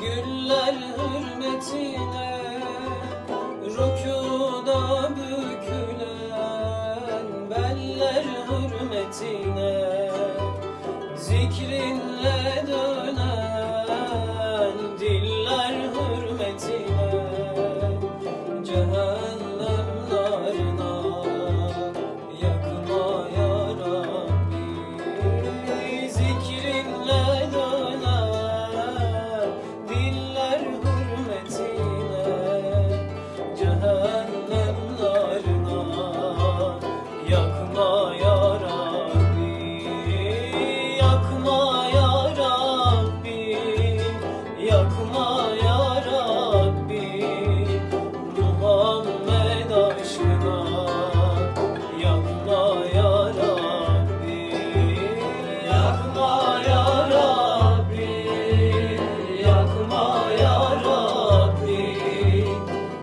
Güller hürmetine Rükuda bükülen Beller hürmetine Zikrinle dönen